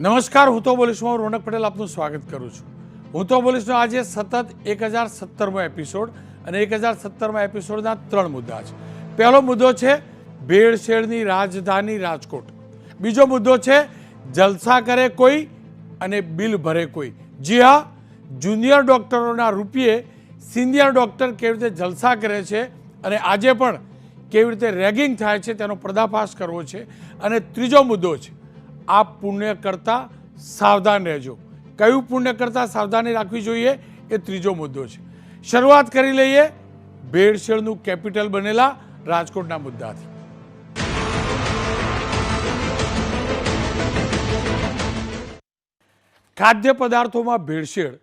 નમસ્કાર, હું તો બોલીશમાં રોનક પટેલ આપનું સ્વાગત કરું છું. હું તો બોલીશનો આજે સતત એક હજાર સત્તરમો એપિસોડ અને એક હજાર સત્તરમા એપિસોડના ત્રણ મુદ્દા છે. પહેલો મુદ્દો છે, ભેળસેળની રાજધાની રાજકોટ. બીજો મુદ્દો છે, જલસા કરે કોઈ અને બિલ ભરે કોઈ. જી હા, જુનિયર ડૉક્ટરોના રૂપિયે સિનિયર ડૉક્ટર કેવી રીતે જલસા કરે છે અને આજે પણ કેવી રીતે રેગિંગ થાય છે તેનો પર્દાફાશ કરવો છે. અને ત્રીજો મુદ્દો છે આ પુણ્ય કરતાં સાવધાન રહેજો. કયું પુણ્ય કરતાં સાવધાની રાખવી જોઈએ એ ત્રીજો મુદ્દો છે. શરૂઆત કરી લઈએ ભેળસેળનું કેપિટલ બનેલા રાજકોટના મુદ્દાથી. ખાદ્ય પદાર્થોમાં ભેળસેળ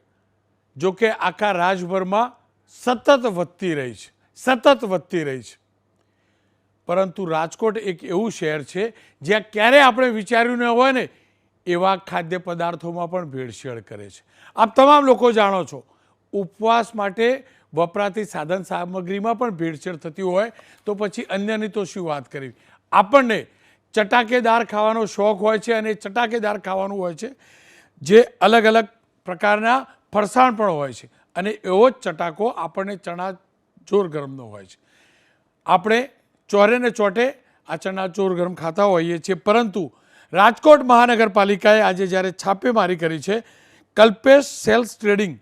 જો કે આખા રાજભરમાં સતત વધતી રહી છે, સતત વધતી રહી છે. પરંતુ રાજકોટ એક એવું શહેર છે, જ્યાં ક્યારે આપણે વિચાર્યું ન હોય ને, એવા ખાદ્ય પદાર્થોમાં પણ ભેળસેળ કરે છે. આપ તમામ લોકો જાણો છો, ઉપવાસ માટે વપરાતી સાધન સામગ્રીમાં પણ ભેળસેળ થતી હોય, તો પછી અન્યની તો શું વાત કરવી? આપણને ચટાકેદાર ખાવાનો શોખ હોય છે અને ચટાકેદાર ખાવાનું હોય છે, જે અલગ અલગ પ્રકારના ફરસાણ પણ હોય છે અને એવો જ ચટાકો આપણને ચણા જોર ગરમનો હોય છે. આપણે ચોરે ને ચોટે આ ચણાચોર ગરમ ખાતા હોઈએ છીએ. પરંતુ રાજકોટ મહાનગરપાલિકાએ આજે જ્યારે છાપેમારી કરી છે, કલ્પેશ સેલ્સ ટ્રેડિંગ,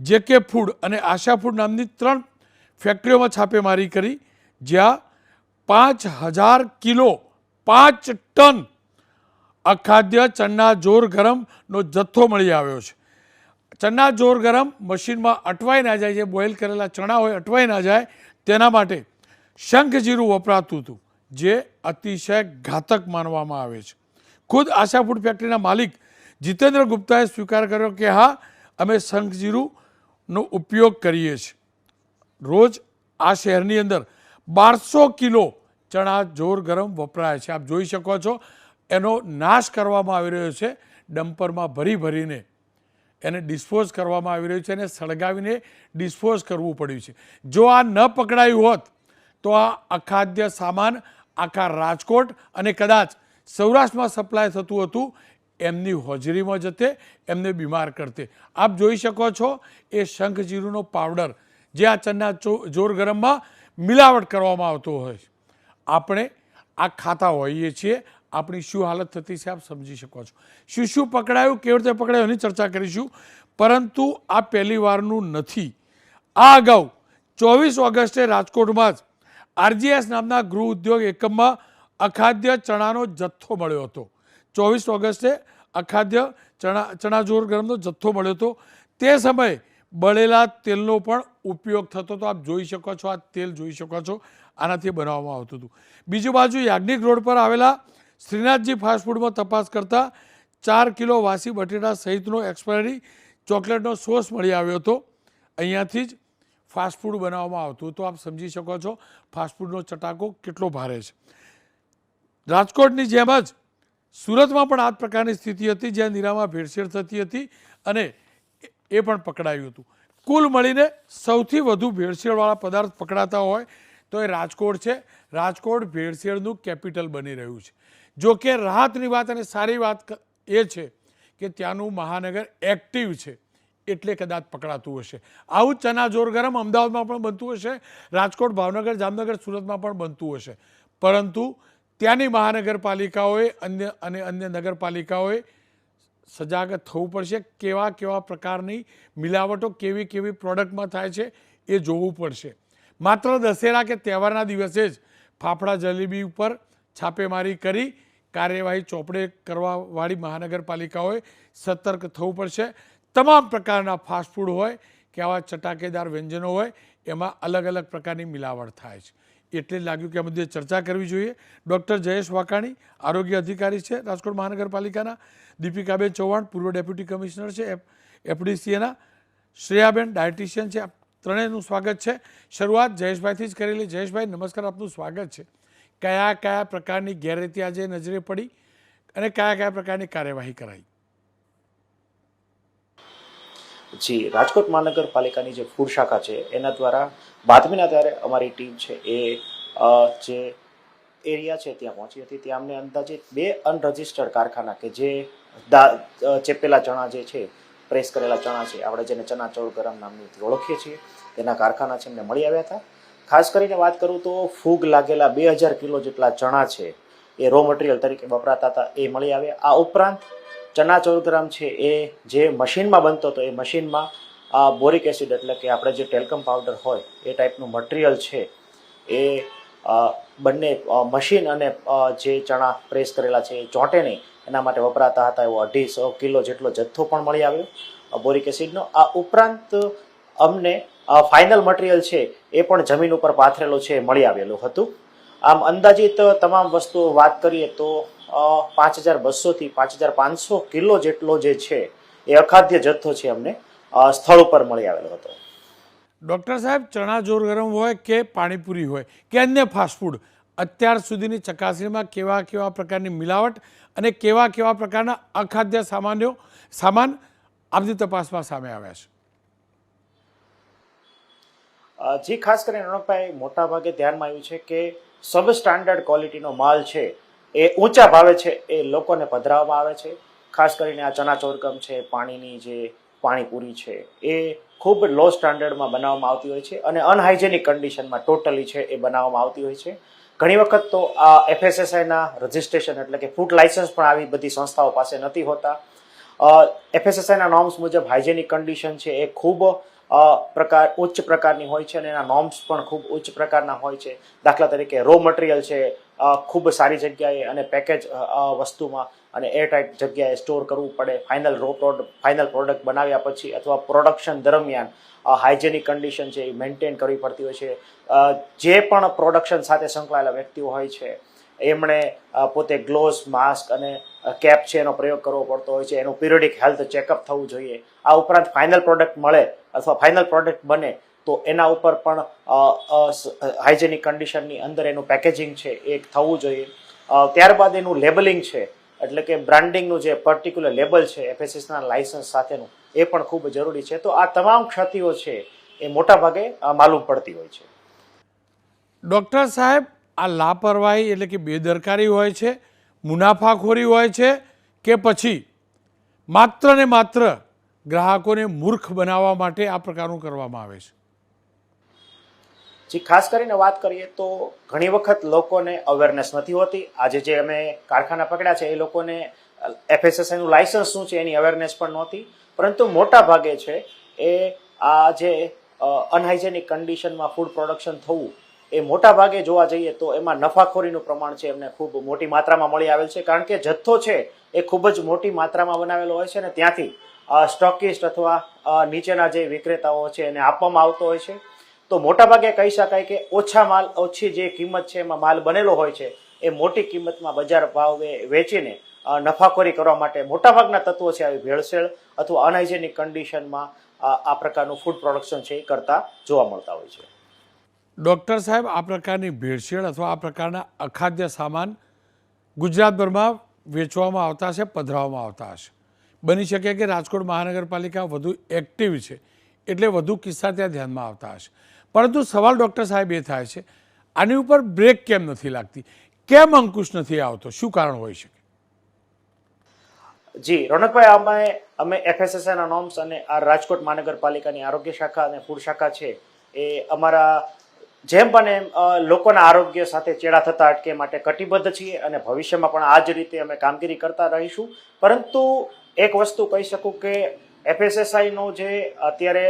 જે કે ફૂડ અને આશા ફૂડ નામની ત્રણ ફેક્ટરીઓમાં છાપેમારી કરી, જ્યાં પાંચ હજાર કિલો પાંચ ટન અખાદ્ય ચણા જોર ગરમનો જથ્થો મળી આવ્યો છે. ચણા જોર ગરમ મશીનમાં અટવાઈ ના જાય, જે બોઇલ કરેલા ચણા હોય, અટવાઈ ના જાય, તેના માટે શંખ જીરું વપરાતું હતું, જે અતિશય ઘાતક માનવામાં આવે છે. ખુદ આશા ફૂડ ફેક્ટરીના માલિક જીતેન્દ્ર ગુપ્તાએ સ્વીકાર કર્યો કે હા, અમે શંખ જીરુંનો ઉપયોગ કરીએ છીએ. રોજ આ શહેરની અંદર બારસો કિલો ચણા જોર ગરમ વપરાય છે. આપ જોઈ શકો છો, એનો નાશ કરવામાં આવી રહ્યો છે. ડમ્પરમાં ભરી ભરીને એને ડિસ્પોઝ કરવામાં આવી રહ્યું છે અને સળગાવીને ડિસ્પોઝ કરવું પડ્યું છે. જો આ ન પકડાયું હોત તો આ અખાદ્ય સામાન, આખા રાજકોટ અને કદાચ સૌરાષ્ટ્રમાં સપ્લાય થતું હતું, એમની હોજરીમાં જતે, એમને બીમાર કરતે. આપ જોઈ શકો છો, એ શંખ જીરુંનો પાવડર જે આ ચના જોર ગરમમાં મિલાવટ કરવામાં આવતો હોય. આપણે આ ખાતા હોઈએ છીએ, આપણી શું હાલત થતી છે આપ સમજી શકો છો. શું શું પકડાયું, કેવી રીતે પકડાયું, એની ચર્ચા કરીશું. પરંતુ આ પહેલી વારનું નથી. આ અગાઉ ચોવીસ ઓગસ્ટે રાજકોટમાં જ આરજીએસ નામના ગૃહ ઉદ્યોગ એકમમાં અખાદ્ય ચણાનો જથ્થો મળ્યો હતો. ચોવીસ ઓગસ્ટે અખાદ્ય ચણા, ચણાજોર ગરમનો જથ્થો મળ્યો હતો. તે સમયે બળેલા તેલનો પણ ઉપયોગ થતો હતો. આપ જોઈ શકો છો, આ તેલ જોઈ શકો છો. આનાથી બનાવવામાં આવતું હતું. બીજી બાજુ યાજ્ઞિક રોડ પર આવેલા શ્રીનાથજી ફાસ્ટફૂડમાં તપાસ કરતા ચાર કિલો વાસી બટેટા સહિતનો એક્સપાયરી ચોકલેટનો સોસ મળી આવ્યો હતો. અહીંયાથી જ ફાસ્ટફૂડ બનાવવામાં આવતું તો આપ સમજી શકો છો ફાસ્ટફૂડનો ચટાકો કેટલો ભારે છે. રાજકોટની જેમ જ સુરતમાં પણ આ જ પ્રકારની સ્થિતિ હતી જ્યાં નીરામાં ભેળસેળ થતી હતી અને એ પણ પકડાયું હતું. કુલ મળીને સૌથી વધુ ભેળસેળવાળા પદાર્થ પકડાતા હોય તો એ રાજકોટ છે. રાજકોટ ભેળસેળનું કેપિટલ બની રહ્યું છે. જો કે રાહતની વાત અને સારી વાત એ છે કે ત્યાંનું મહાનગર એક્ટિવ છે. એટલે કદાચ પકડાતું હશે. આવું ચના જોર ગરમ અમદાવાદમાં પણ બનતું હશે, રાજકોટ, ભાવનગર, જામનગર, સુરતમાં પણ બનતું હશે. પરંતુ ત્યાંની મહાનગરપાલિકાઓએ અન્ય અને અન્ય નગરપાલિકાઓએ સજાગ થવું પડશે. કેવા કેવા પ્રકારની મિલાવટો, કેવી કેવી પ્રોડક્ટમાં થાય છે એ જોવું પડશે. માત્ર દશેરા કે તહેવારના દિવસે જ ફાફડા જલેબી ઉપર છાપેમારી કરી કાર્યવાહી ચોપડે કરવાવાળી મહાનગરપાલિકાઓએ સતર્ક થવું પડશે. તમામ પ્રકારના ફાસ્ટફૂડ હોય કે આવા ચટાકેદાર વ્યંજનો હોય, એમાં અલગ અલગ પ્રકારની મિલાવટ થાય છે. એટલે જ લાગ્યું કે આ મુદ્દે ચર્ચા કરવી જોઈએ. ડૉક્ટર જયેશ વાકાણી, આરોગ્ય અધિકારી છે રાજકોટ મહાનગરપાલિકાના, દીપિકાબેન ચૌહાણ, પૂર્વ ડેપ્યુટી કમિશનર છે, એફ, એફડીસીએના, શ્રેયાબેન ડાયટિશિયન છે ત્રણેયનું સ્વાગત છે. શરૂઆત જયેશભાઈથી જ કરેલી. જયેશભાઈ, નમસ્કાર, આપનું સ્વાગત છે. કયા કયા પ્રકારની ગેરરીતિ આજે નજરે પડી અને કયા કયા પ્રકારની કાર્યવાહી કરાઈ? જી રાજકોટ મહાનગરપાલિકાની જે ફૂડ શાખા છે, એના દ્વારા બાતમીના આધારે અમારી ટીમ છે એ જે એરિયા છે ત્યાં પહોંચી હતી. ત્યાં અમને અંદાજે બે અનરજિસ્ટર્ડ કારખાના કે જે ચેપેલા ચણા જે છે, પ્રેસ કરેલા ચણા છે, આપણે જેને ચણા ચોળ ગરમ નામની ઓળખીએ છીએ, તેના કારખાના છે, એમને મળી આવ્યા હતા. ખાસ કરીને વાત કરું તો ફૂગ લાગેલા બે હજાર કિલો જેટલા ચણા છે, એ રો મટીરિયલ તરીકે વપરાતા હતા, એ મળી આવ્યા. આ ઉપરાંત ચના ચોળ ગ્રામ છે એ જે મશીનમાં બનતો હતો, એ મશીનમાં આ બોરિક એસિડ એટલે કે આપણે જે ટેલ્કમ પાવડર હોય એ ટાઈપનું મટીરિયલ છે એ બંને મશીન અને જે ચણા પ્રેસ કરેલા છે એ ચોંટે નહીં. એના માટે વપરાતા હતા એવો અઢીસો કિલો જેટલો જથ્થો પણ મળી આવ્યો બોરિક એસિડનો. આ ઉપરાંત અમને ફાઇનલ મટીરિયલ છે એ પણ જમીન ઉપર પાથરેલું છે મળી આવેલું હતું. આમ અંદાજિત તમામ વસ્તુઓ વાત કરીએ તો પાંચ હજાર બસોથી પાંચ હજાર પાંચસો કિલો જેટલો જે છે એ અખાદ્ય જથ્થો છે અમને સ્થળ ઉપર મળી આવેલો હતો. ડૉક્ટર સાહેબ ચણા જોર ગરમ હોય કે પાણીપુરી હોય કે અન્ય ફાસ્ટફૂડ અત્યાર સુધીની ચકાસણીમાં કેવા કેવા પ્રકારની મિલાવટ અને કેવા કેવા પ્રકારના અખાદ્ય સામાન્યો સામાન આપની તપાસમાં સામે આવ્યા છે? જે ખાસ કરીને રણકભાઈ મોટા ભાગે ધ્યાનમાં આવ્યું છે કે સબ સ્ટાન્ડર્ડ ક્વોલિટીનો માલ છે એ ઊંચા ભાવે છે એ લોકોને પધરાવવામાં આવે છે. ખાસ કરીને આ ચણા ચોરગમ છે, પાણીની જે પાણીપુરી છે, એ ખૂબ લો સ્ટાન્ડર્ડમાં બનાવવામાં આવતી હોય છે અને અનહાઇજેનિક કન્ડિશનમાં ટોટલી છે એ બનાવવામાં આવતી હોય છે. ઘણી વખત તો આ એફએસએસઆઈના રજિસ્ટ્રેશન એટલે કે ફૂડ લાઇસન્સ પણ આવી બધી સંસ્થાઓ પાસે નથી હોતા. એફએસએસઆઈના નોર્મ્સ મુજબ હાઇજેનિક કન્ડિશન છે એ ખૂબ પ્રકાર ઉચ્ચ પ્રકારની હોય છે અને એના નોર્મ્સ પણ ખૂબ ઉચ્ચ પ્રકારના હોય છે. દાખલા તરીકે રો મટીરિયલ છે ખૂબ સારી જગ્યાએ અને પેકેજ વસ્તુમાં અને એરટાઇટ જગ્યાએ સ્ટોર કરવું પડે. Final raw product final product બનાવ્યા પછી અથવા પ્રોડક્શન દરમિયાન હાઇજેનિક કન્ડિશન છે એ મેન્ટેન કરવી પડતી હોય છે. જે પણ પ્રોડક્શન સાથે સંકળાયેલા વ્યક્તિઓ હોય છે, એમણે પોતે ગ્લોવ્સ માસ્ક અને કેપ છે એનો પ્રયોગ કરવો પડતો હોય છે. એનું પિરિયડિક હેલ્થ ચેકઅપ થવું જોઈએ. આ ઉપરાંત ફાઇનલ પ્રોડક્ટ મળે અથવા ફાઇનલ પ્રોડક્ટ બને, તો એના ઉપર પણ હાઇજેનિક કન્ડિશનની અંદર એનું પેકેજિંગ છે એ થવું જોઈએ. ત્યારબાદ એનું લેબલિંગ છે, એટલે કે બ્રાન્ડિંગનું જે પર્ટિક્યુલર લેબલ છે એફએસએસના લાયસન્સ સાથેનું, એ પણ ખૂબ જરૂરી છે. તો આ તમામ ક્ષતિઓ છે એ મોટાભાગે માલુમ પડતી હોય છે. ડૉક્ટર સાહેબ, આ લાપરવાહી એટલે કે બેદરકારી હોય છે, મુનાફાખોરી હોય છે, કે પછી? માત્ર ને માત્ર ગ્રાહકોને મૂર્ખ બનાવવા માટે આ પ્રકારનું કરવામાં આવે છે. જે, ખાસ કરીને વાત કરીએ તો ઘણી વખત લોકોને અવેરનેસ નથી હોતી. આજે જે અમે કારખાના પકડ્યા છે, એ લોકોને એફએસએસઆઈનું લાયસન્સ શું છે, એની અવેરનેસ પણ નહોતી. પરંતુ મોટા ભાગે છે, એ આ જે અનહાઇજેનિક કન્ડિશનમાં ફૂડ પ્રોડક્શન થવું, એ મોટા ભાગે જોવા જઈએ તો એમાં નફાખોરીનું પ્રમાણ છે, એમને ખૂબ મોટી માત્રામાં મળી આવેલ છે. કારણ કે જથ્થો છે, એ ખૂબ જ મોટી માત્રામાં બનાવેલો હોય છે અને ત્યાંથી સ્ટોકિસ્ટ અથવા નીચેના જે વિક્રેતાઓ છે એને આપવામાં આવતો હોય છે. તો મોટાભાગે કહી શકાય કે ઓછા માલ, ઓછી જે કિંમત છે એમાં માલ બનેલો હોય છે, એ મોટી કિંમતમાં બજાર ભાવે વેચીને નફાખોરી કરવા માટે મોટાભાગના તત્વો છે આવી ભેળસેળ અથવા અનહાઇજેનિક કન્ડિશનમાં આ પ્રકારનું ફૂડ પ્રોડક્શન છે એ કરતા જોવા મળતા હોય છે. ડૉક્ટર સાહેબ, આ પ્રકારની ભેળસેળ અથવા આ પ્રકારના અખાદ્ય સામાન ગુજરાતભરમાં વેચવામાં આવતા હશે, પધરાવવામાં આવતા હશે. બની શકે કે રાજકોટ મહાનગરપાલિકા વધુ એક્ટિવ છે, એટલે વધુ કિસ્સા ત્યાં ધ્યાનમાં આવતા હશે. પરંતુ સવાલ ડૉક્ટર સાહેબ એ થાય છે, આની ઉપર બ્રેક કેમ નથી લાગતી? કેમ અંકુશ નથી આવતો? શું કારણ હોઈ શકે? જી, રોનકભાઈ, અમે અમે એફએસએસઆઈના નોર્મ્સ અને આ રાજકોટ મહાનગરપાલિકાની આરોગ્ય શાખા અને ફૂડ શાખા છે, એ અમારા જેમ બને એમ લોકોના આરોગ્ય સાથે ચેડા થતા અટકે માટે કટિબદ્ધ છીએ અને ભવિષ્યમાં પણ આ જ રીતે અમે કામગીરી કરતા રહીશું. પરંતુ એક વસ્તુ કહી શકું કે એફએસએસઆઈનો જે અત્યારે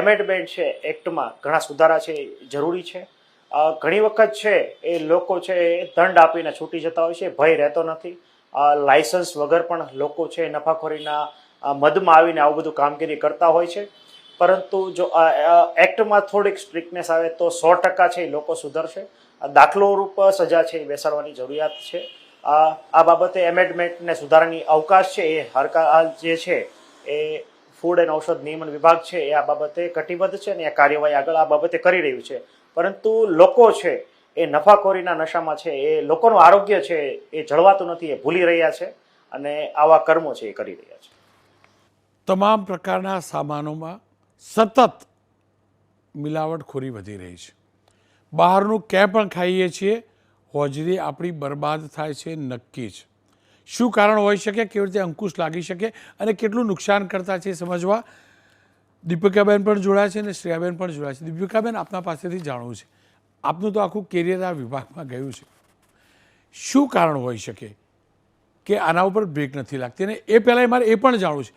એમેન્ડમેન્ટ છે, એક્ટમાં ઘણા સુધારા છે જરૂરી છે. ઘણી વખત છે, એ લોકો છે, એ દંડ આપીને છૂટી જતા હોય છે, ભય રહેતો નથી. લાયસન્સ વગર પણ લોકો છે, નફાખોરીના મદમાં આવીને આવું બધું કામગીરી કરતા હોય છે. પરંતુ જો એક્ટમાં થોડીક સ્ટ્રિક્ટનેસ આવે તો સો ટકા છે એ લોકો સુધરશે. દાખલો રૂપ સજા છે એ બેસાડવાની જરૂરિયાત છે. આ બાબતે એમેન્ડમેન્ટને સુધારાની અવકાશ છે, એ હરકા જે છે, એ ફૂડ એન્ડ ઔષધ નિયમન વિભાગ છે, એ આ બાબતે કટિબદ્ધ છે અને આ કાર્યવાહી આગળ આ બાબતે કરી રહ્યું છે. પરંતુ લોકો છે, એ નફાખોરીના નશામાં છે, એ લોકોનું આરોગ્ય છે, એ જળવાતું નથી, એ ભૂલી રહ્યા છે અને આવા કર્મો છે, એ કરી રહ્યા છે. તમામ પ્રકારના સામાનોમાં સતત મિલાવટખોરી વધી રહી છે. બહારનું ક્યાંય પણ ખાઈએ છીએ હોજરી આપણી બરબાદ થાય છે, નક્કી જ શું કારણ હોઈ શકે? કેવી રીતે અંકુશ લાગી શકે? અને કેટલું નુકસાન કરતા છે સમજવા દીપિકાબેન પણ જોડાયા છે અને શ્રેયાબેન પણ જોડાયા છે. દીપિકાબેન આપના પાસેથી જાણવું છે. આપનું તો આખું કેરિયર આ વિભાગમાં ગયું છે. શું કારણ હોઈ શકે કે આના ઉપર બ્રેક નથી લાગતી? અને એ પહેલાં મારે એ પણ જાણવું છે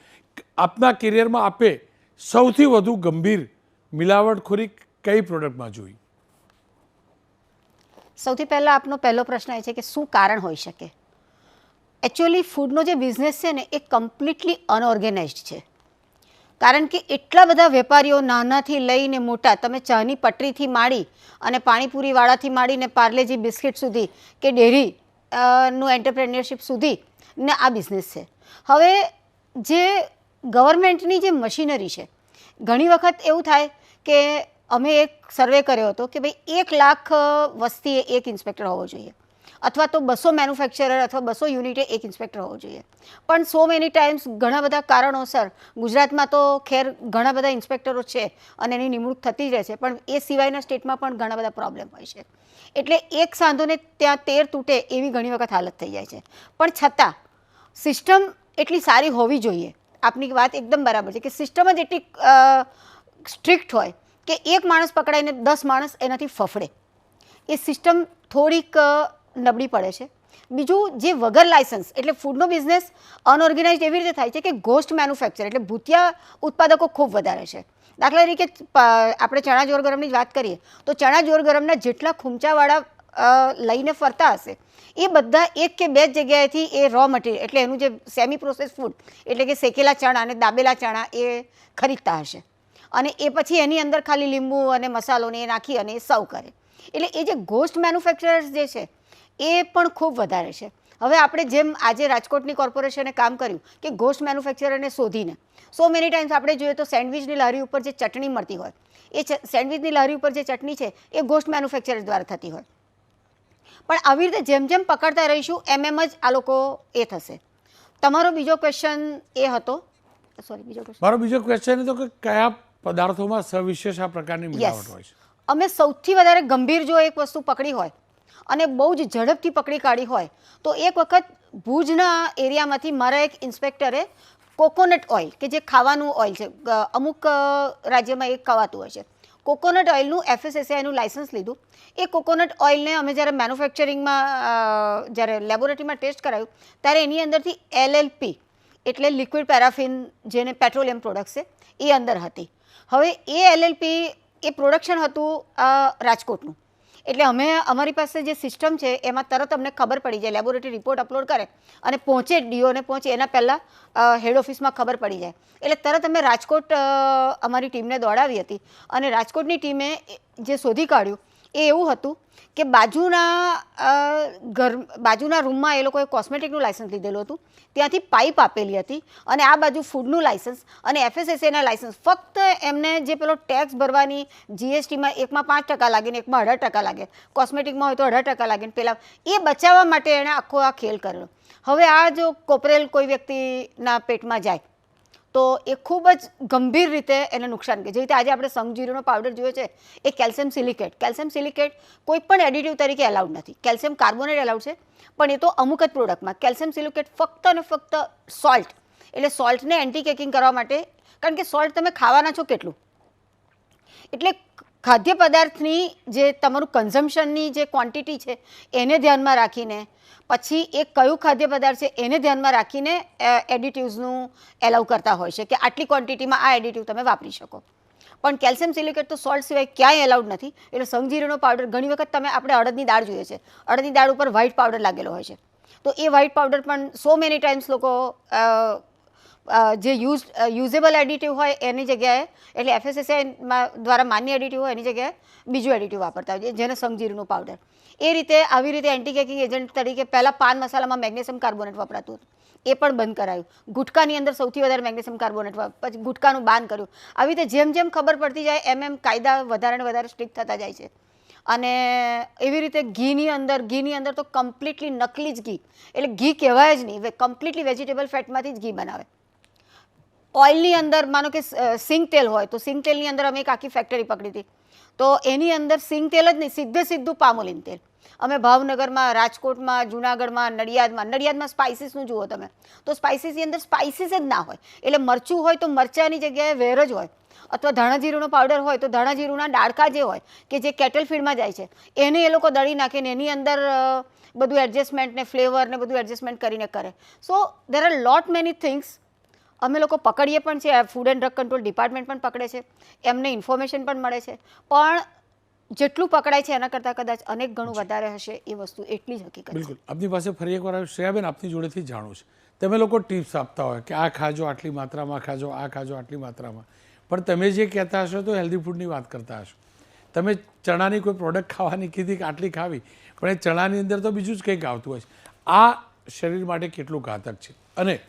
આપના કેરિયરમાં આપે સૌથી વધુ ગંભીર મિલાવટખોરી કઈ પ્રોડક્ટમાં જોઈ? સૌથી પહેલાં આપનો પહેલો પ્રશ્ન એ છે કે શું કારણ હોઈ શકે? એકચ્યુઅલી ફૂડનો જે બિઝનેસ છે ને, એ કમ્પ્લીટલી અનઓર્ગેનાઇઝડ છે. કારણ કે એટલા બધા વેપારીઓ નાનાથી લઈને મોટા, તમે ચાની પટરીથી માંડી અને પાણીપુરીવાળાથી માંડીને પાર્લેજી બિસ્કિટ સુધી કે ડેરી નું એન્ટરપ્રેન્યોરશિપ સુધી ને આ બિઝનેસ છે. હવે જે ગવર્મેન્ટની જે મશીનરી છે, ઘણી વખત એવું થાય કે અમે એક સર્વે કર્યો હતો કે ભાઈ એક લાખ વસ્તીએ એક ઇન્સ્પેક્ટર હોવો જોઈએ. અથવા તો બસો મેન્યુફેક્ચરર અથવા બસો યુનિટે એક ઇન્સ્પેક્ટર હોવો જોઈએ. પણ સો મેની ટાઈમ્સ ઘણા બધા કારણોસર ગુજરાતમાં તો ખેર ઘણા બધા ઇન્સ્પેક્ટરો છે અને એની નિમણૂક થતી જ રહે છે. પણ એ સિવાયના સ્ટેટમાં પણ ઘણા બધા પ્રોબ્લેમ હોય છે. એટલે એક સાંધોને ત્યાં તેર તૂટે એવી ઘણી વખત હાલત થઈ જાય છે. પણ છતાં સિસ્ટમ એટલી સારી હોવી જોઈએ. આપની વાત એકદમ બરાબર છે કે સિસ્ટમ જ એટલી સ્ટ્રિક્ટ હોય કે એક માણસ પકડાઈને દસ માણસ એનાથી ફફડે. એ સિસ્ટમ થોડીક નબળી પડે છે. બીજું જે વગર લાયસન્સ, એટલે ફૂડનો બિઝનેસ અનઓર્ગેનાઇઝ એવી રીતે થાય છે કે ગોસ્ટ મેન્યુફેક્ચર એટલે ભૂતિયા ઉત્પાદકો ખૂબ વધારે છે. દાખલા તરીકે આપણે ચણા જોર ગરમની વાત કરીએ, તો ચણા જોર ગરમના જેટલા ખૂંચાવાળા લઈને ફરતા હશે, એ બધા એક કે બે જગ્યાએથી એ રો મટીરિયલ એટલે એનું જે સેમી પ્રોસેસ ફૂડ એટલે કે શેકેલા ચણા અને દાબેલા ચણા એ ખરીદતા હશે. અને એ પછી એની અંદર ખાલી લીંબુ અને મસાલોને એ નાખી અને એ સર્વ કરે. એટલે એ જે ગોસ્ટ મેન્યુફેક્ચરર્સ જે છે, એ પણ ખૂબ વધારે છે. હવે આપણે જેમ આજે રાજકોટની કોર્પોરેશને કામ કર્યું કે ગોસ્ટ મેન્યુફેક્ચરરને શોધીને સો મેની ટાઈમ્સ આપણે જોઈએ તો સેન્ડવિચની લારી ઉપર જે ચટણી મળતી હોય, એ સેન્ડવિચની લારી ઉપર જે ચટણી છે, એ ગોસ્ટ મેન્યુફેક્ચરર દ્વારા થતી હોય. પણ આવી રીતે જેમ જેમ પકડતા રહીશું, એમ એમ જ આ લોકો એ થશે. તમારો બીજો ક્વેશ્ચન એ હતો. સોરી બીજો ક્વેશ્ચન મારો બીજો ક્વેશ્ચન તો કે કયા પદાર્થોમાં સવિશેષ આ પ્રકારની મિલાવટ હોય છે. અમે સૌથી વધારે ગંભીર જો એક વસ્તુ પકડી હોય અને બહુ જ ઝડપથી પકડી કાઢી હોય તો એક વખત ભુજના એરિયામાંથી મારા એક ઇન્સ્પેક્ટરે કોકોનટ ઓઇલ કે જે ખાવાનું ઓઇલ છે અમુક રાજ્યમાં એ ખવાતું હોય છે કોકોનટ ઓઇલનું એફએસએસઆઈનું લાઇસન્સ લીધું. એ કોકોનટ ઓઇલને અમે જ્યારે મેન્યુફેક્ચરિંગમાં જ્યારે લેબોરેટરીમાં ટેસ્ટ કરાયું ત્યારે એની અંદરથી એલએલપી એટલે લિક્વિડ પેરાફિન જેને પેટ્રોલિયમ પ્રોડક્ટ છે એ અંદર હતી. હવે એ એલએલપી એ પ્રોડક્શન હતું રાજકોટનું. એટલે અમે અમારી પાસે જે સિસ્ટમ છે, એમાં તરત અમને ખબર પડી જાય, લેબોરેટરી રિપોર્ટ અપલોડ કરે અને પહોંચે ડીઓને પહોંચે, એના પહેલાં હેડ ઓફિસમાં ખબર પડી જાય. એટલે તરત અમે રાજકોટ અમારી ટીમને દોડાવી હતી. અને રાજકોટની ટીમે જે શોધી કાઢ્યું એ એવું હતું કે બાજુના ઘર, બાજુના રૂમમાં એ લોકોએ કોસ્મેટિકનું લાઇસન્સ લીધેલું હતું. ત્યાંથી પાઇપ આપેલી હતી અને આ બાજુ ફૂડનું લાઇસન્સ અને એફએસએસએના લાઇસન્સ ફક્ત એમને જે પેલો ટેક્સ ભરવાની જીએસટીમાં એકમાં પાંચ ટકા લાગે ને એકમાં અઢાર ટકા લાગે, કોસ્મેટિકમાં હોય તો અઢાર ટકા લાગે ને પેલા, એ બચાવવા માટે એણે આખો આ ખેલ કરેલો. હવે આ જો કોપરેલ કોઈ વ્યક્તિના પેટમાં જાય તો એ ખૂબ જ ગંભીર રીતે એને નુકસાન કરે જે રીતે આજે આપણે સંગજીરુનો પાવડર જોયો છે, એ કેલ્શિયમ સિલિકેટ કેલ્શિયમ સિલિકેટ કોઈ પણ એડિટિવ તરીકે એલાઉડ નથી. કેલ્શિયમ કાર્બોનેટ એલાઉડ છે, પણ એ તો અમુક જ પ્રોડક્ટમાં કેલ્શિયમ સિલિકેટ ફક્ત અને ફક્ત સોલ્ટ એટલે સોલ્ટને એન્ટી કેકિંગ કરવા માટે, કારણ કે સોલ્ટ તમે ખાવાના છો કેટલું? એટલે ખાદ્ય પદાર્થની જે તમારું કન્ઝમ્પશનની જે ક્વોન્ટિટી છે, એને ધ્યાનમાં રાખીને, પછી એ કયું ખાદ્ય પદાર્થ છે, એને ધ્યાનમાં રાખીને એડિટિવ્સનું એલાઉ કરતા હોય છે, કે આટલી ક્વોન્ટિટીમાં આ એડિટિવ તમે વાપરી શકો. પણ કેલ્શિયમ સિલિકેટ તો સોલ્ટ સિવાય ક્યાંય એલાઉડ નથી, એટલે સંગજીરીનો પાવડર ઘણી વખત તમે આપણે અડદની દાળ જોઈએ છે, અડદની દાળ ઉપર વ્હાઇટ પાવડર લાગેલો હોય છે. તો એ વ્હાઇટ પાવડર પણ સો મેની ટાઈમ્સ લોકો જે યુઝ યુઝેબલ એડિટિવ હોય એની જગ્યાએ, એટલે એફએસએસઆઈમાં દ્વારા માન્ય એડિટિવ હોય એની જગ્યાએ બીજું એડિટિવ વાપરતા હોય જેને સંગજીરનું પાવડર એ રીતે આવી રીતે એન્ટી કેકિંગ એજન્ટ તરીકે પહેલાં પાન મસાલામાં મેગ્નેશિયમ કાર્બોનેટ વપરાતું હતું. એ પણ બંધ કરાયું. ગુટકાની અંદર સૌથી વધારે મેગ્નેશિયમ કાર્બોનેટ પછી ગુટકાનું બાન કર્યું. આવી રીતે જેમ જેમ ખબર પડતી જાય, એમ એમ કાયદા વધારે ને વધારે સ્ટ્રિક્ટ થતા જાય છે. અને એવી રીતે ઘીની અંદર ઘીની અંદર તો કમ્પ્લીટલી નકલી જ ઘી. એટલે ઘી કહેવાય જ નહીં. કમ્પ્લીટલી વેજીટેબલ ફેટમાંથી જ ઘી બનાવે. ઓઇલની અંદર, માનો કે સિંગ તેલ હોય, તો સિંગ તેલની અંદર અમે એક આખી ફેક્ટરી પકડી હતી. તો એની અંદર સિંગ તેલ જ નહીં, સીધે સીધું પામોલીન તેલ. અમે ભાવનગરમાં, રાજકોટમાં, જુનાગઢમાં, નડિયાદમાં નડિયાદમાં સ્પાઇસીસનું જુઓ તમે. તો સ્પાઇસીસની અંદર સ્પાઇસીસ જ ના હોય. એટલે મરચું હોય તો મરચાંની જગ્યાએ વેર જ હોય. અથવા ધાણા જીરુંનો પાવડર હોય તો ધાણા જીરુંના ડાળકા જે હોય, કે જે કેટલ ફીડમાં જાય છે, એને એ લોકો દળી નાખે ને એની અંદર બધું એડજસ્ટમેન્ટ ને ફ્લેવર ને બધું એડજસ્ટમેન્ટ કરીને કરે. So there are lot many things અમે લોકો પકડીએ પણ છે food and drug control department પણ પકડે છે. એમને ઇન્ફોર્મેશન પણ મળે છે. પણ જેટલું પકડાય છે એના કરતાં કદાચ અનેક ગણું વધારે હશે એ વસ્તુ એટલી જ હકીકત બિલકુલ. આપની પાસે ફરી એકવાર આવ્યું. શ્રેયાબેન આપની જોડેથી જાણું છે. તમે લોકો ટિપ્સ આપતા હોય કે આ ખાજો આટલી માત્રામાં ખાજો આ ખાજો આટલી માત્રામાં. પણ તમે જે કહેતા હશો તો હેલ્ધી ફૂડની વાત કરતા હશો. તમે ચણાની કોઈ પ્રોડક્ટ ખાવાની કીધી કે આટલી ખાવી? પણ એ ચણાની અંદર તો બીજું જ કંઈક આવતું હોય છે. આ શરીર માટે કેટલું ઘાતક છે? અને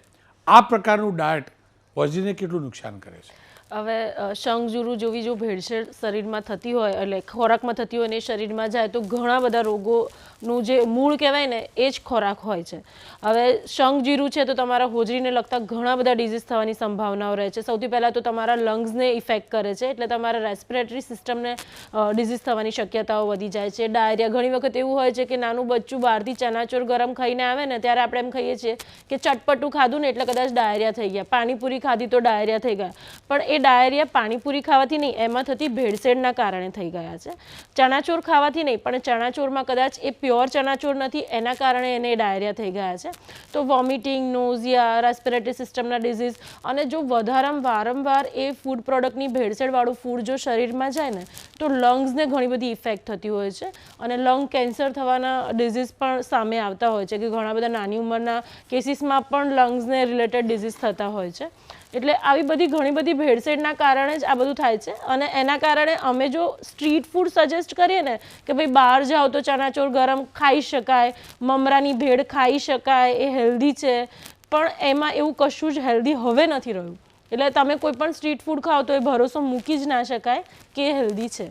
આ પ્રકારનું ડાયટ વજીને કેટલું નુકસાન કરે છે? હવે શંખજુરુ જેવી જો ભેળસેળ શરીરમાં થતી હોય, એટલે ખોરાકમાં થતી હોય ને શરીરમાં જાય, તો ઘણા બધા રોગોનું જે મૂળ કહેવાય ને, એ જ ખોરાક હોય છે. હવે શંખજીરું છે તો તમારા હોજરીને લગતા ઘણા બધા ડિઝીઝ થવાની સંભાવનાઓ રહે છે. સૌથી પહેલાં તો તમારા લંગ્સને ઇફેક્ટ કરે છે, એટલે તમારા રેસ્પિરેટરી સિસ્ટમને ડિઝીઝ થવાની શક્યતાઓ વધી જાય છે. ડાયરિયા ઘણી વખત એવું હોય છે કે નાનું બચ્ચું બહારથી ચનાચોર ગરમ ખાઈને આવે ને, ત્યારે આપણે એમ કહીએ છીએ કે ચટપટું ખાધું ને, એટલે કદાચ ડાયરિયા થઈ ગયા. પાણીપુરી ખાધી તો ડાયરિયા થઈ ગયા. પણ એ ડાયરિયા પાણીપુરી ખાવાથી નહીં, એમાં થતી ભેળસેળના કારણે થઈ ગયા છે. ચણાચોર ખાવાથી નહીં, પણ ચણાચોરમાં કદાચ એ પ્યોર ચણાચોર નથી, એના કારણે એને ડાયરિયા થઈ ગયા છે. તો વોમિટિંગ, નોઝિયા, રેસ્પિરેટરી સિસ્ટમના ડિઝીઝ અને જો વધારામાં વારંવાર એ ફૂડ પ્રોડક્ટની ભેળસેળવાળું ફૂડ જો શરીરમાં જાય ને, તો લંગ્સને ઘણી બધી ઇફેક્ટ થતી હોય છે. અને લંગ કેન્સર થવાના ડિઝીઝ પણ સામે આવતા હોય છે, કે ઘણા બધા નાની ઉંમરના કેસીસમાં પણ લંગ્સને રિલેટેડ ડિઝીઝ થતા હોય છે. એટલે આવી બધી ઘણી બધી ભેળસેળના કારણે જ આ બધું થાય છે. અને એના કારણે અમે જો સ્ટ્રીટ ફૂડ સજેસ્ટ કરીએ ને કે ભાઈ બહાર જાઓ તો ચણાચોર ગરમ ખાઈ શકાય, મમરાની ભેળ ખાઈ શકાય, એ હેલ્ધી છે. પણ એમાં એવું કશું જ હેલ્ધી હવે નથી રહ્યું. એટલે તમે કોઈ પણ સ્ટ્રીટ ફૂડ ખાઓ તો એ ભરોસો મૂકી જ ના શકાય કે હેલ્ધી છે.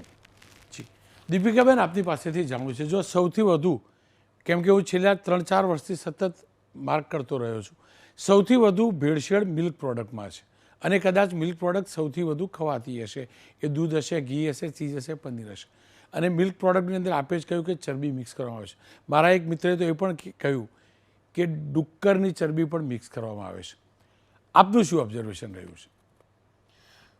જી. દીપિકાબેન આપની પાસેથી જાણવું છે. જો સૌથી વધુ, કેમ કે હું છેલ્લા ત્રણ ચાર વર્ષથી સતત માર્ક કરતો રહ્યો છું સૌથી વધુ ભેળસેળ મિલ્ક પ્રોડક્ટમાં છે. અને કદાચ મિલ્ક પ્રોડક્ટ સૌથી વધુ ખવાતી હશે. એ દૂધ હશે, ઘી હશે, ચીઝ હશે, પનીર હશે. અને મિલ્ક પ્રોડક્ટની અંદર આપે જ કહ્યું કે ચરબી મિક્સ કરવામાં આવે છે. મારા એક મિત્રે તો એ પણ કહ્યું કે ડુક્કરની ચરબી પણ મિક્સ કરવામાં આવે છે. આપનું શું ઓબ્ઝર્વેશન રહ્યું છે?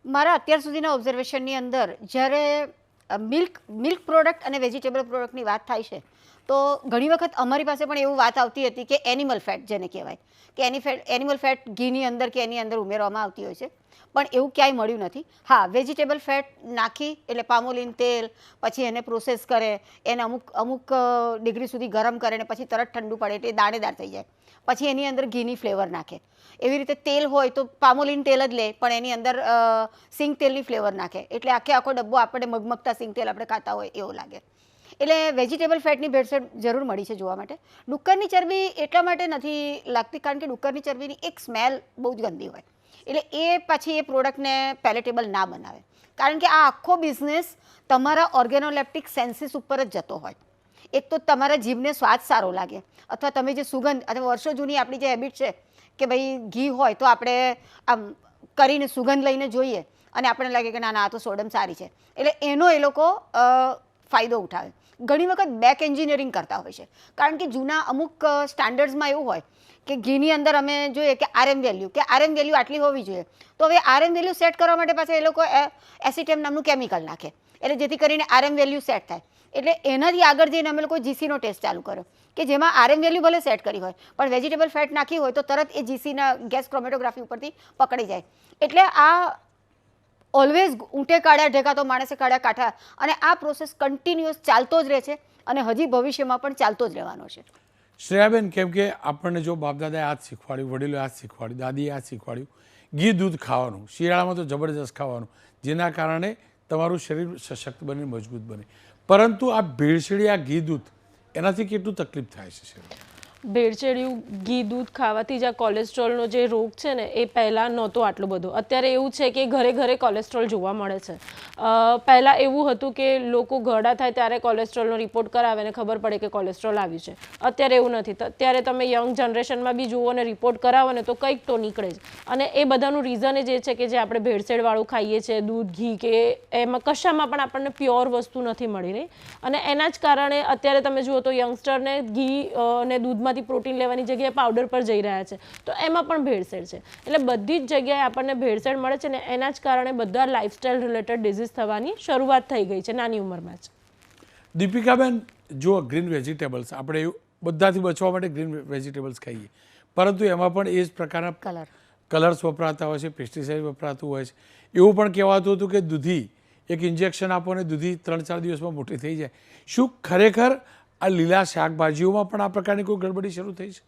મારા અત્યાર સુધીના ઓબ્ઝર્વેશનની અંદર જ્યારે મિલ્ક મિલ્ક પ્રોડક્ટ અને વેજીટેબલ પ્રોડક્ટની વાત થાય છે, તો ઘણી વખત અમારી પાસે પણ એવું વાત આવતી હતી કે એનિમલ ફેટ જેને કહેવાય, કે એની ફેટ એનિમલ ફેટ ઘીની અંદર કે એની અંદર ઉમેરવામાં આવતી હોય છે. પણ એવું ક્યાંય મળ્યું નથી. હા વેજીટેબલ ફેટ નાખી, એટલે પામોલીન તેલ, પછી એને પ્રોસેસ કરે, એને અમુક અમુક ડિગ્રી સુધી ગરમ કરે ને પછી તરત ઠંડુ પડે એટલે દાણેદાર થઈ જાય. પછી એની અંદર ઘીની ફ્લેવર નાખે. એવી રીતે તેલ હોય તો પામોલીન તેલ જ લે, પણ એની અંદર સિંગ તેલની ફ્લેવર નાખે. એટલે આખે આખો ડબ્બો આપણે મગમગતા સિંગ તેલ આપણે ખાતા હોય એવું લાગે. એટલે વેજીટેબલ ફેટની ભેળસેળ જરૂર મળી છે જોવા માટે. ડુક્કરની ચરબી એટલા માટે નથી લાગતી, કારણ કે ડુક્કરની ચરબીની એક સ્મેલ બહુ જ ગંદી હોય. એટલે એ પછી એ પ્રોડક્ટને પેલેટેબલ ના બનાવે. કારણ કે આ આખો બિઝનેસ તમારા ઓર્ગેનોલેપ્ટિક સેન્સીસ ઉપર જ જતો હોય. એક તો તમારા જીભને સ્વાદ સારો લાગે, અથવા તમે જે સુગંધ અથવા વર્ષો જૂની આપણી જે હેબિટ છે કે ભાઈ ઘી હોય તો આપણે આમ કરીને સુગંધ લઈને જોઈએ, અને આપણને લાગે કે ના ના, આ તો સોડમ સારી છે. એટલે એનો એ લોકો ફાયદો ઉઠાવે. ઘણી વખત બેક એન્જિનિયરિંગ કરતા હોય છે. કારણ કે જૂના અમુક સ્ટાન્ડર્ડ્સમાં એવું હોય કે ઘીની અંદર અમે જોઈએ કે આરએમ વેલ્યુ કે આરએમ વેલ્યુ આટલી હોવી જોઈએ. તો હવે આરએમ વેલ્યુ સેટ કરવા માટે પાછા એ લોકો એસિટેમ નામનું કેમિકલ નાખે. એટલે જેથી કરીને આરએમ વેલ્યુ સેટ થાય. એટલે એનાથી આગળ જઈને અમે લોકો જીસીનો ટેસ્ટ ચાલુ કર્યો. કે જેમાં આરએમ વેલ્યુ ભલે સેટ કરી હોય, પણ વેજીટેબલ ફેટ નાખી હોય તો તરત એ જીસીના ગેસ ક્રોમેટોગ્રાફી ઉપરથી પકડી જાય. એટલે આ ઓલવેઝ ઊંટે કાઢ્યા ઢેકા તો માણસે કાઢ્યા કાંઠા. અને આ પ્રોસેસ કન્ટિન્યુઅસ ચાલતો જ રહે છે અને હજી ભવિષ્યમાં પણ ચાલતો જ રહેવાનો છે. શ્રેયાબેન, કેમ કે આપણને જો બાપદાદાએ આ જ શીખવાડ્યું, વડીલોએ આ જ શીખવાડ્યું, દાદીએ આ શીખવાડ્યું, ઘી, દૂધ ખાવાનું, શિયાળામાં તો જબરજસ્ત ખાવાનું, જેના કારણે તમારું શરીર સશક્ત બને, મજબૂત બને. પરંતુ આ ભેળસેળી, આ ઘી, દૂધ, એનાથી કેટલું તકલીફ થાય છે શરીર ભેળસેળિયું ઘી, દૂધ ખાવાથી જ આ કોલેસ્ટ્રોલનો જે રોગ છે ને, એ પહેલાં નહોતો આટલો બધો. અત્યારે એવું છે કે ઘરે ઘરે કોલેસ્ટ્રોલ જોવા મળે છે. પહેલાં એવું હતું કે લોકો ઘરડા થાય ત્યારે કોલેસ્ટ્રોલનો રિપોર્ટ કરાવે ને ખબર પડે કે કોલેસ્ટ્રોલ આવ્યું છે. અત્યારે એવું નથી. અત્યારે તમે યંગ જનરેશનમાં બી જુઓ ને રિપોર્ટ કરાવો ને તો કંઈક તો નીકળે જ. અને એ બધાનું રીઝન જ એ છે કે જે આપણે ભેળસેળવાળું ખાઈએ છીએ દૂધ, ઘી કે એમાં કશામાં પણ આપણને પ્યોર વસ્તુ નથી મળી રહી. અને એના જ કારણે અત્યારે તમે જુઓ તો યંગસ્ટરને ઘી અને અને દૂધમાંથી પ્રોટીન લેવાની જગ્યાએ પાવડર પર જઈ રહ્યા છે. તો એમાં પણ ભેળસેળ છે. એટલે બધી જ જગ્યાએ આપણને ભેળસેળ મળે છે ને એના જ કારણે બધા લાઇફસ્ટાઇલ રિલેટેડ ડિઝીઝ થવાની શરૂઆત થઈ ગઈ છે નાની ઉંમરમાં જ. દીપિકાબેન જો ગ્રીન વેજીટેબલ્સ આપણે એવું બધાથી બચવા માટે ગ્રીન વેજીટેબલ્સ ખાઈએ. પરંતુ એમાં પણ એ જ પ્રકારના કલર કલર્સ વપરાતા હોય છે પેસ્ટિસાઇડ વપરાતું હોય છે. એવું પણ કહેવાતું હતું કે દૂધી એક ઇન્જેક્શન આપો અને દૂધી ત્રણ ચાર દિવસમાં મોટી થઈ જાય. શું ખરેખર આ લીલા શાકભાજીઓમાં પણ આ પ્રકારની કોઈ ગડબડી શરૂ થઈ છે?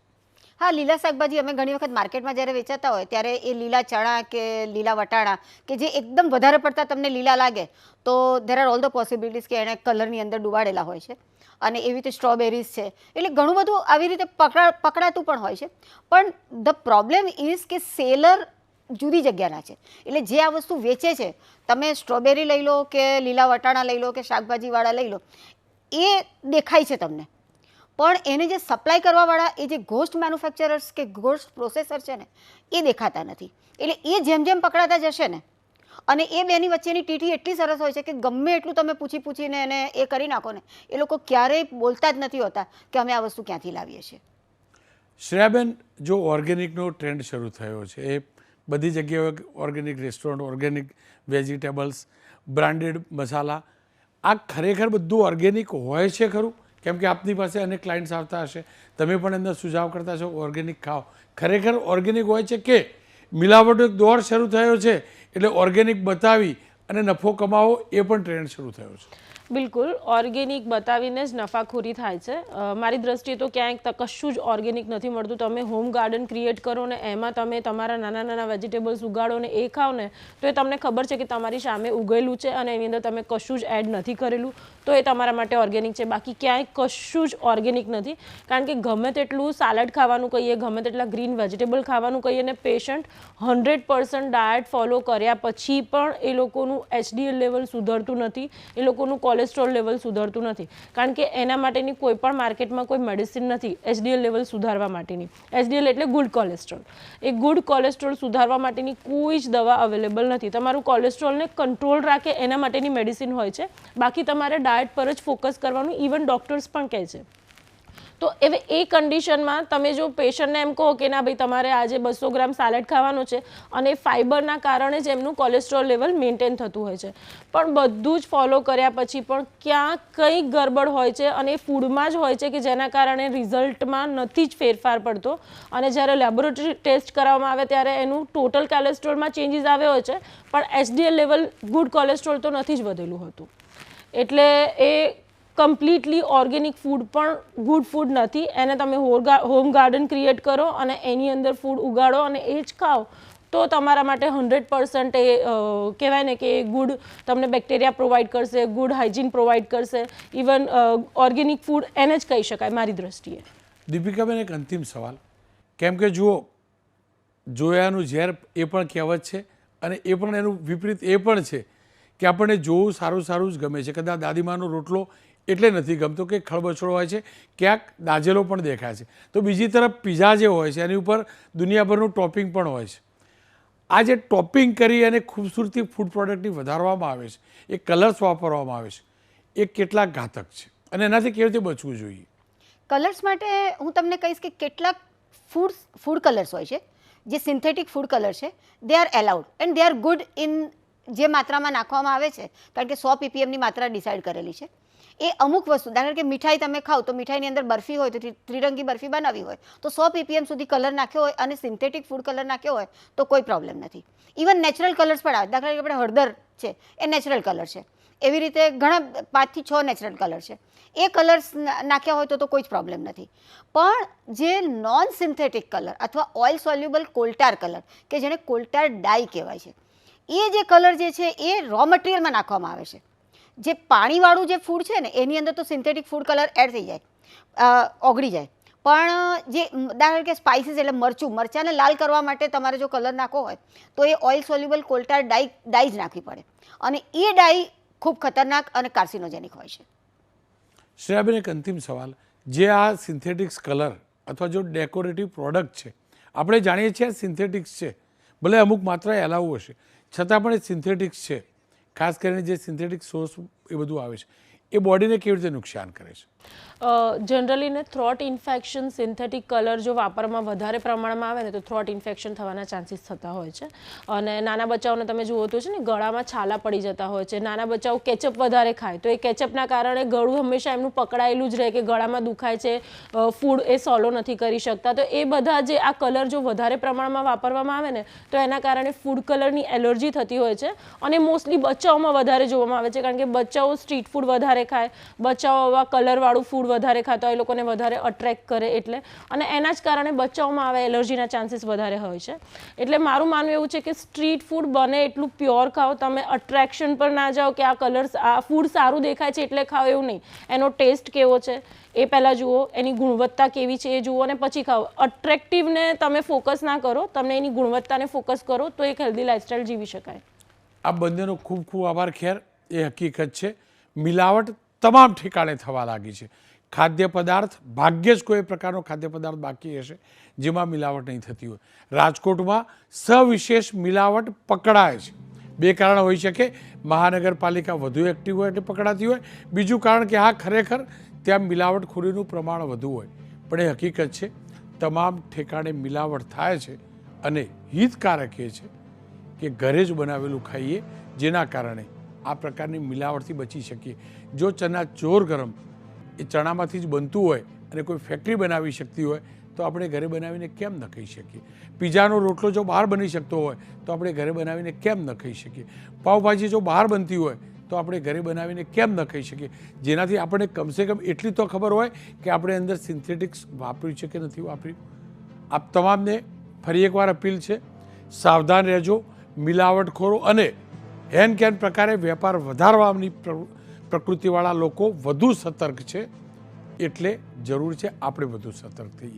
હા, લીલા શાકભાજી અમે ઘણી વખત માર્કેટમાં જ્યારે વેચાતા હોય, ત્યારે એ લીલા ચણા કે લીલા વટાણા કે જે એકદમ વધારે પડતા તમને લીલા લાગે, તો there are all the possibilities કે એણે કલરની અંદર ડુબાડેલા હોય છે. અને એવી રીતે સ્ટ્રોબેરીઝ છે. એટલે ઘણું બધું આવી રીતે પકડા, પકડાતું પણ હોય છે. પણ ધ પ્રોબ્લેમ ઇઝ કે સેલર જુદી જગ્યાના છે. એટલે જે આ વસ્તુ વેચે છે, તમે સ્ટ્રોબેરી લઈ લો કે લીલા વટાણા લઈ લો કે શાકભાજીવાળા લઈ લો એ દેખાય છે તમને. પણ એને જે સપ્લાય કરવાવાળા, એ જે ઘોસ્ટ મેન્યુફેક્ચરર્સ કે ઘોસ્ટ પ્રોસેસર છે ને, એ દેખાતા નથી. એટલે એ જેમ જેમ પકડાતા જશે ને, અને એ બેની વચ્ચેની ટીટી એટલી સરસ હોય છે કે ગમે એટલું તમે પૂછી પૂછીને એને એ કરી નાખો ને, એ લોકો ક્યારેય બોલતા જ નથી હોતા કે અમે આ વસ્તુ ક્યાંથી લાવીએ છીએ. શ્રેયાબેન, જો ઓર્ગેનિકનો ટ્રેન્ડ શરૂ થયો છે, એ બધી જગ્યાએ organic restaurant organic vegetables branded masala આ ખરેખર બધું ઓર્ગેનિક હોય છે ખરું? કેમ કે આપની પાસે અનેક ક્લાયન્ટ્સ આવતા હશે. તમે પણ એમને સુઝાવ કરતા છો ઓર્ગેનિક ખાઓ. ખરેખર ઓર્ગેનિક હોય છે કે મિલાવટનો એક દોર શરૂ થયો છે, એટલે ઓર્ગેનિક બતાવી અને નફો કમાવો એ પણ ટ્રેન્ડ શરૂ થયો છે. બિલકુલ ઓર્ગેનિક બતાવીને જ નફાખોરી થાય છે. મારી દ્રષ્ટિએ તો ક્યાંક કશું જ ઓર્ગેનિક નથી મળતું. તમે હોમ ગાર્ડન ક્રિએટ કરો ને એમાં તમે તમારા નાના નાના વેજીટેબલ્સ ઉગાડો ને એ ખાઓ ને, તો એ તમને ખબર છે કે તમારી સામે ઉગેલું છે અને એની અંદર તમે કશું જ એડ નથી કરેલું. તો એ તમારા માટે ઓર્ગેનિક છે. બાકી ક્યાંય કશું જ ઓર્ગેનિક નથી. કારણ કે ગમે તેટલું સાલડ ખાવાનું કહીએ, ગમે તેટલા ગ્રીન વેજીટેબલ ખાવાનું કહીએ ને patient hundred percent diet follow કર્યા પછી પણ એ લોકોનું એચડીએલ લેવલ સુધરતું નથી. એ લોકોનું કોલેસ્ટ્રોલ લેવલ સુધરતું નથી. કારણ કે એના માટેની કોઈ પણ માર્કેટમાં કોઈ મેડિસિન નથી. એચડીએલ લેવલ સુધારવા માટેની. એચડીએલ એટલે ગુડ કોલેસ્ટ્રોલ એ ગુડ કોલેસ્ટ્રોલ સુધારવા માટેની કોઈ જ દવા અવેલેબલ નથી. તમારું કોલેસ્ટ્રોલને કંટ્રોલ રાખે એના માટેની મેડિસિન હોય છે. બાકી તમારે ડાયટ પર જ ફોકસ કરવાનું. ઇવન ડૉક્ટર્સ પણ કહે છે. તો હવે એ કન્ડિશનમાં તમે જો પેશન્ટને એમ કહો કે ના ભાઈ તમારે આજે બસો ગ્રામ સાલેડ ખાવાનું છે અને ફાઇબરના કારણે જ એમનું કોલેસ્ટ્રોલ લેવલ મેન્ટેન થતું હોય છે. પણ બધું જ ફોલો કર્યા પછી પણ ક્યાં કંઈક ગરબડ હોય છે અને એ ફૂડમાં જ હોય છે કે જેના કારણે રિઝલ્ટમાં નથી જ ફેરફાર પડતો. અને જ્યારે લેબોરેટરી ટેસ્ટ કરાવવામાં આવે ત્યારે એનું ટોટલ કોલેસ્ટ્રોલમાં ચેન્જીસ આવ્યો હોય છે, પણ એચડીએલ લેવલ ગુડ કોલેસ્ટ્રોલ તો નથી જ વધેલું હતું. એટલે એ કમ્પ્લીટલી ઓર્ગેનિક ફૂડ પણ ગુડ ફૂડ નથી. એને તમે હોમ ગાર્ડન ક્રિએટ કરો અને એની અંદર ફૂડ ઉગાડો અને એ જ ખાઓ. તો તમારા માટે હંડ્રેડ પર્સન્ટ એ કહેવાય ને કે ગુડ તમને બેક્ટેરિયા પ્રોવાઈડ કરશે ગુડ હાઇજીન પ્રોવાઈડ કરશે. ઇવન ઓર્ગેનિક ફૂડ એને જ કહી શકાય મારી દ્રષ્ટિએ. દીપિકાબેન, એક અંતિમ સવાલ. કેમ કે જુઓ, જોયાનું ઝેર એ પણ કહેવત છે અને એ પણ એનું વિપરીત એ પણ છે કે આપણને જોવું સારું સારું જ ગમે છે. કદાચ દાદીમાનો રોટલો એટલે નથી ગમતો કે ખળબછળો હોય છે. ક્યાંક દાજેલો પણ દેખાય છે. તો બીજી તરફ પીઝા જે હોય છે, એની ઉપર દુનિયાભરનું ટોપિંગ પણ હોય છે. આ જે ટોપિંગ કરી અને ખૂબસૂરતી ફૂડ પ્રોડક્ટની વધારવામાં આવે છે, એ કલર્સ વાપરવામાં આવે છે, એ કેટલા ઘાતક છે. અને એનાથી કેવી રીતે બચવું જોઈએ? કલર્સ માટે હું તમને કહીશ કે કેટલાક ફૂડ ફૂડ કલર્સ હોય છે, જે સિન્થેટિક ફૂડ કલર છે they are allowed and they are good in જે માત્રામાં નાખવામાં આવે છે, કારણ કે સો પીપીએમની માત્રા ડિસાઇડ કરેલી છે. એ અમુક વસ્તુ, દાખલા કે મીઠાઈ તમે ખાઓ તો મીઠાઈની અંદર બરફી હોય તો ત્રિરંગી બરફી બનાવી હોય, તો સો પીપીએમ સુધી કલર નાખ્યો હોય અને સિન્થેટિક ફૂડ કલર નાખ્યો હોય તો કોઈ પ્રોબ્લેમ નથી. ઇવન નેચરલ કલર્સ પણ આવે. દાખલા કે આપણે હળદર છે, એ નેચરલ કલર છે. એવી રીતે ઘણા પાંચથી છ નેચરલ કલર છે. એ કલર્સ નાખ્યા હોય તો તો કોઈ જ પ્રોબ્લેમ નથી. પણ જે નોન સિન્થેટિક કલર અથવા oil soluble coal tar colour કે જેને કોલ્ટાર ડાય કહેવાય છે, એ જે કલર જે છે, એ રો મટીરિયલમાં નાખવામાં આવે છે. જે પાણીવાળું જે ફૂડ છે ને, એની અંદર તો સિન્થેટિક ફૂડ કલર એડ થઈ જાય ઓગળી જાય. પણ, જે દાખલા કે સ્પાઇસીસ એટલે મરચું, મરચાંને લાલ કરવા માટે તમારે જો કલર નાખવો હોય, તો એ oil soluble coal tar dye dye જ નાખવી પડે. અને એ ડાઈ ખૂબ ખતરનાક અને કાર્સિનોજેનિક હોય છે. શ્રેયાબેન, એક અંતિમ સવાલ. જે આ સિન્થેટિક્સ કલર અથવા જો ડેકોરેટિવ પ્રોડક્ટ છે, આપણે જાણીએ છીએ આ સિન્થેટિક્સ છે. ભલે અમુક માત્ર એલાવું હશે. છતાં પણ એ સિન્થેટિક્સ છે. ખાસ કરીને જે સિન્થેટિક સોર્સ એ બધું આવે છે. એ બોડીને કેવી રીતે નુકસાન કરે છે? જનરલી ને થ્રોટ ઇન્ફેક્શન સિન્થેટિક કલર જો વાપરમાં વધારે પ્રમાણમાં આવે ને તો થ્રોટ ઇન્ફેક્શન થવાના ચાન્સીસ થતા હોય છે. અને નાના બચ્ચાઓને તમે જુઓ તો છે ને ગળામાં છાલા પડી જતા હોય છે. નાના બચ્ચાઓ કેચઅપ વધારે ખાય. તો એ કેચઅપના કારણે ગળું હંમેશા એમનું પકડાયેલું જ રહે કે ગળામાં દુખાય છે ફૂડ એ સોલો નથી કરી શકતા. તો એ બધા જે આ કલર જો વધારે પ્રમાણમાં વાપરવામાં આવે ને તો એના કારણે ફૂડ કલરની એલર્જી થતી હોય છે. અને મોસ્ટલી બચ્ચાઓમાં વધારે જોવામાં આવે છે. કારણ કે બચ્ચાઓ સ્ટ્રીટ ફૂડ વધારે ખાય, બચ્ચાઓ આવા કલરવાળું ફૂડ વધારે ખાતા હોય, એ લોકોને વધારે અટ્રેક્ટ કરે એટલે. અને એના જ કારણે બચ્ચાઓમાં આવે એલર્જીના ચાન્સીસ વધારે હોય છે. એટલે મારું માનવું એવું છે કે સ્ટ્રીટ ફૂડ બને એટલું પ્યોર ખાઓ, તમે અટ્રેક્શન પર ના જાઓ કે આ કલર્સ આ ફૂડ સારું દેખાય છે એટલે ખાઓ એવું નહીં. એનો ટેસ્ટ કેવો છે? એ પહેલાં જુઓ, એની ગુણવત્તા કેવી છે એ જુઓ અને પછી ખાઓ. અટ્રેક્ટિવને તમે ફોકસ ના કરો તમે એની ગુણવત્તાને ફોકસ કરો, તો એક હેલ્ધી લાઇફસ્ટાઇલ જીવી શકાય. આ બંનેનો ખૂબ ખૂબ આભાર, ખેર. એ હકીકત છે. મિલાવટ તમામ ઠેકાણે થવા લાગી છે. ખાદ્ય પદાર્થ ભાગ્યે જ કોઈ પ્રકારનો ખાદ્ય પદાર્થ બાકી હશે જેમાં મિલાવટ નહીં થતી હોય. રાજકોટમાં સવિશેષ મિલાવટ પકડાય છે. બે કારણ હોઈ શકે. મહાનગરપાલિકા વધુ એક્ટિવ હોય એટલે પકડાતી હોય. બીજું કારણ કે હા, ખરેખર ત્યાં મિલાવટખોરીનું પ્રમાણ વધુ હોય. પણ એ હકીકત છે, તમામ ઠેકાણે મિલાવટ થાય છે અને હિતકારક એ છે કે ઘરે જ બનાવેલું ખાઈએ જેના કારણે આ પ્રકારની મિલાવટથી બચી શકીએ. જો ચના ચોર ગરમ એ ચણામાંથી જ બનતું હોય અને કોઈ ફેક્ટરી બનાવી શકતી હોય, તો આપણે ઘરે બનાવીને કેમ ન ખાઈ શકીએ? પીઝાનો રોટલો જો બહાર બની શકતો હોય, તો આપણે ઘરે બનાવીને કેમ ન ખાઈ શકીએ? પાવભાજી જો બહાર બનતી હોય, તો આપણે ઘરે બનાવીને કેમ ન ખાઈ શકીએ? જેનાથી આપણને કમસે કમ એટલી તો ખબર હોય કે આપણે અંદર સિન્થેટિક્સ વાપર્યું છે કે નથી વાપર્યું? આપ તમામને ફરી એકવાર અપીલ છે, સાવધાન રહેજો, મિલાવટખોરો અને હેન કેન પ્રકારે વેપાર વધારવાની પ્ર- પ્રકૃતિવાળા લોકો વધુ સતર્ક છે. એટલે જરૂર છે આપણે વધુ સતર્ક થઈએ.